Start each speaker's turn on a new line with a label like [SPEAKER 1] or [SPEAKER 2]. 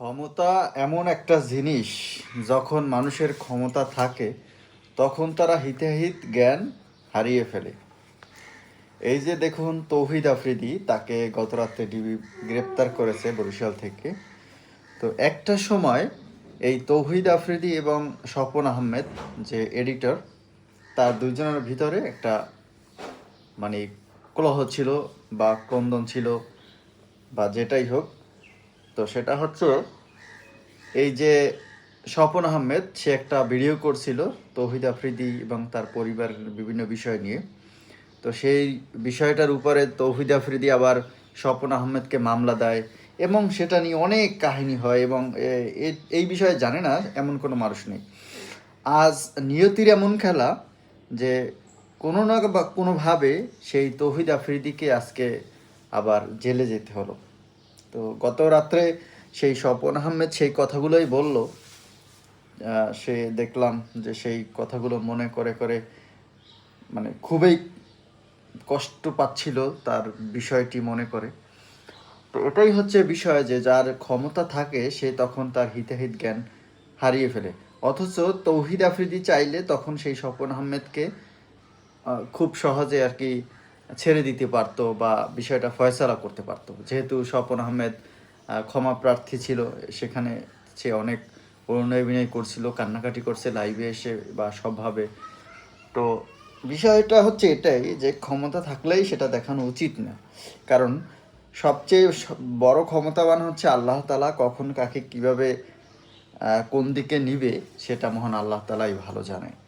[SPEAKER 1] ক্ষমতা এমন একটা জিনিস যখন মানুষের ক্ষমতা থাকে, তখন তারা হিতাহিত জ্ঞান হারিয়ে ফেলে। এই যে দেখুন, তৌহিদ আফ্রিদি তাকে গত রাত্রে ডিবি গ্রেপ্তার করেছে বরিশাল থেকে। তো একটা সময় এই তৌহিদ আফ্রিদি এবং স্বপন আহমেদ, যে এডিটর, তার দুজনের ভিতরে একটা মানে কলহ ছিল বা ক্রন্দন ছিল বা যেটাই হোক তো সেটা হচ্ছে এই যে স্বপন আহমেদ, সে একটা ভিডিও করছিল তৌহিদ আফ্রিদি এবং তার পরিবারের বিভিন্ন বিষয় নিয়ে। তো সেই বিষয়টার উপরে তৌহিদ আফ্রিদি আবার স্বপন আহমেদকে মামলা দেয় এবং সেটা নিয়ে অনেক কাহিনী হয় এবং এই বিষয়ে জানে না এমন কোনো মানুষ নেই। আজ নিয়তির এমন খেলা যে কোনো না বা কোনোভাবে সেই তৌহিদ আফ্রিদিকে আজকে আবার জেলে যেতে হলো। তো গত রাত্রে সেই স্বপন আহমেদ সেই কথাগুলোই বলল। সে দেখলাম যে সেই কথাগুলো মনে করে করে মানে খুবই কষ্ট পাচ্ছিল তার বিষয়টি মনে করে। তো এটাই হচ্ছে বিষয় যে যার ক্ষমতা থাকে সে তখন তার হিতাহিত জ্ঞান হারিয়ে ফেলে। অথচ তৌহিদ আফ্রিদি চাইলে তখন সেই স্বপন আহমেদকে খুব সহজে আর কি ছেড়ে দিতে পারতো বা বিষয়টা ফয়সালা করতে পারতো। যেহেতু স্বপন আহমেদ আহ, ক্ষমা প্রার্থী ছিল সেখানে সে অনেক অভিনয় করছিল কান্নাকাটি করছে লাইভে এসে বা সবভাবে। তো বিষয়টা হচ্ছে এটাই যে ক্ষমতা থাকলেই সেটা দেখানো উচিত না। কারণ সবচেয়ে বড় ক্ষমতাবান হচ্ছে আল্লাহ তালা কখন কাকে কীভাবে কোন দিকে নিবে সেটা মহান আল্লাহ তালাই ভালো জানে।